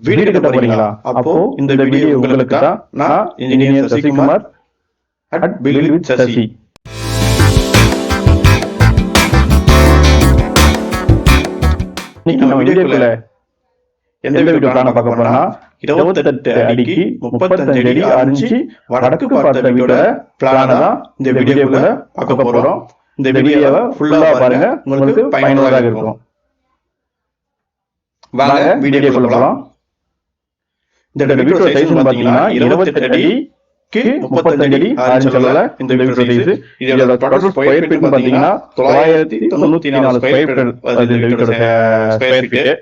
வீடு கட்ட போறீங்களா? அப்போ இந்த வீடியோ உங்களுக்கு தான் நான் engineer Sasikumar at build with Sasi இன்னைக்கு நம்ம வீடியோக்குள்ள எந்த வீடியோ பிளான பார்க்க போறோம்னா இருபத்தெட்டு அடிக்கு முப்பத்தஞ்சு அடி அரிஞ்சு வடக்கு பார்த்த வீடோட பிளான தான் இந்த வீடியோக்குள்ள பார்க்க போறோம். இந்த வீடியோவை ஃபுல்லா பாருங்க. உங்களுக்கு பயனுள்ளதாக இருக்கும். வாங்க வீடியோக்குள்ள போலாம். இந்த வீடியோ சைஸ் பாத்தீங்கன்னா இருபத்தெட்டு அடிக்கு முப்பத்தஞ்சு அடி ஆரஞ்சு கலர்ல இந்த வீடியோ சைஸ் இதோட டோட்டல் ஸ்கொயர் ஃபீட் பாத்தீங்கன்னா தொள்ளாயிரத்தி தொண்ணூத்தி நாலு ஸ்கொயர் ஃபீட் அது இந்த வீட்டோட ஸ்கொயர் ஃபீட்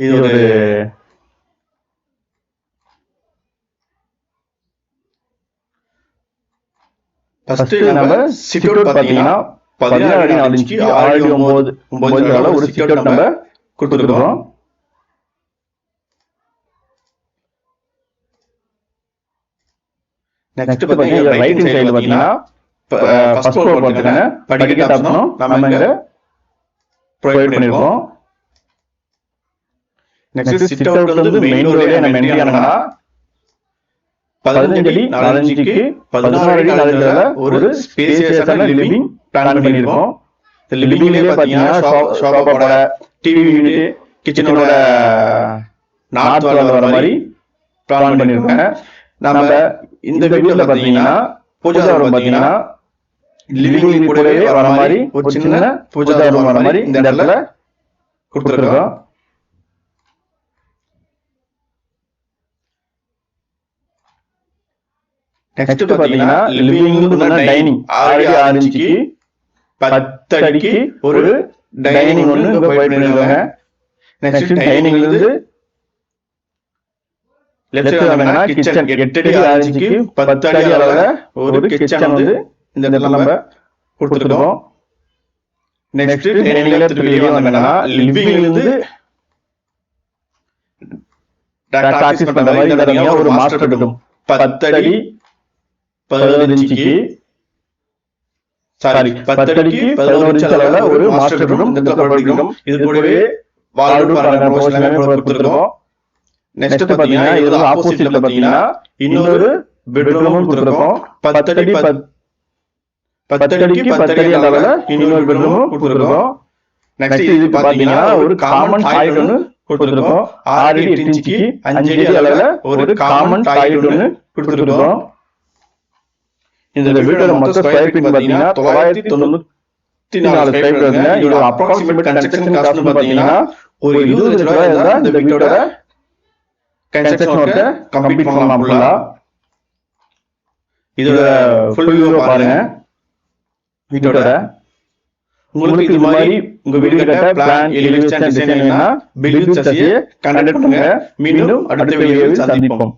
இது ஒரு ஃபர்ஸ்ட் நம்ம சிட் அவுட் பாத்தீங்கன்னா பதினாறு அடி நாலு இன்ச்சுக்கு ஆறு அடி ஒன்பது ஒன்பது ஒரு சிட் அவுட் நம்ம கொடுத்துருக்கோம். நெக்ஸ்ட் பாத்தீங்கன்னா ரைட் சைடுல பாத்தீங்கன்னா ஃபர்ஸ்ட் ஃப்ளோர் பாத்தீங்கன்னா படிக்கட்டு ஆப்ஷனும் நம்ம இங்க ப்ரொவைட் பண்ணிருக்கோம். நெக்ஸ்ட் சிட் அவுட் வந்து மெயின் ரோட்லயே நம்ம என்ட்ரி ஆனோம்னா பதினஞ்சு அடி நாலஞ்சுக்கு பதினாறு அடி நாலஞ்சுல ஒரு ஸ்பேசியஸான லிவிங் பிளான் பண்ணிருக்கோம் இந்த லிவிங்லயே பாத்தீங்கன்னா ஷோபாவோட டிவி யூனிட் கிச்சனோட நார்த் வர மாதிரி பிளான் பண்ணிருக்கோங்க நம்ம இந்த வீட்டுல பாத்தீங்கன்னா பூஜா ரூம் பாத்தீங்கன்னா லிவிங் கூடவே வர மாதிரி ஒரு சின்ன பூஜா ரூம் வர மாதிரி இந்த இடத்துல கொடுத்துருக்கோம். நெக்ஸ்ட் பாத்தீங்கன்னா லிவிங் டைனிங் ஆறு அடி ஆறு இன்ச்சுக்கு பத்து அடிக்கு ஒரு டைனிங் ஒன்று நெக்ஸ்ட் டைனிங்ல இருந்து கிச்சன் எட்டு அடி ஆறு இன்ச்சுக்கு பத்து அடி அளவுல ஒரு கிச்சன் வந்து இந்த இடத்துல நம்ம கொடுத்துருக்கோம். நெக்ஸ்ட் வந்தாங்கன்னா லிவிங்ல இருந்து டாக்ஸ் பண்ற மாதிரி இந்த இடத்துல ஒரு மாஸ்டர் பெட்ரூம் பத்து அடி பதினோரு இன்ச்சுக்கு சாரி பத்து அடிக்கு பதினோரு இன்ச் அளவுல ஒரு மாஸ்டர் பெட்ரூம் இந்த இடத்துல பண்ணிருக்கோம் இது கூடவே எல்லாமே கொடுத்துருக்கோம். நெக்ஸ்ட் பாத்தீங்கன்னா இது ஆப்போசிட்ல பாத்தீங்கன்னா இன்னொரு பெட்ரூமும் கொடுத்துருக்கோம். பத்து அடி பத்- பத்து அடிக்கு பத்து அடி அளவுல இன்னொரு பெட்ரூமும் கொடுத்துருக்கோம். நெக்ஸ்ட் இது பாத்தீங்கன்னா ஒரு காமன் டாய்லெட் ஒன்று கொடுத்துருக்கோம். ஆறு அடி எட்டு இன்ச்சுக்கு அஞ்சு அடி அளவுல ஒரு காமன் டாய்லெட் ஒன்று கொடுத்துருக்கோம். இந்த வீட்டோட மொத்த ஸ்கொயர் ஃபீட் பாத்தீங்கன்னா தொள்ளாயிரத்தி தொண்ணூத்தி நாலு ஸ்கொயர் ஃபீட் இதோட அப்ராக்சிமேட் கன்ஸ்ட்ரக்ஷன் காஸ்ட் பாத்தீங்கன்னா ஒரு இருபது லட்ச ரூபாய் இந்த வீட்டோட கன்ஸ்ட்ரக்ஷன் ஒர்க்க கம்ப்ளீட் பண்ணலாம் ஃபுல்லா இதோட ஃபுல் வியூ பாருங்க. வீட்டோட உங்களுக்கு இது மாதிரி உங்க வீடு கட்ட பிளான் எலிவேஷன் டிசைன் வேணும்னா பில் சசியை கண்டக்ட் பண்ணுங்க. மீண்டும் அடுத்த வீடியோவில் சந்திப்போம்.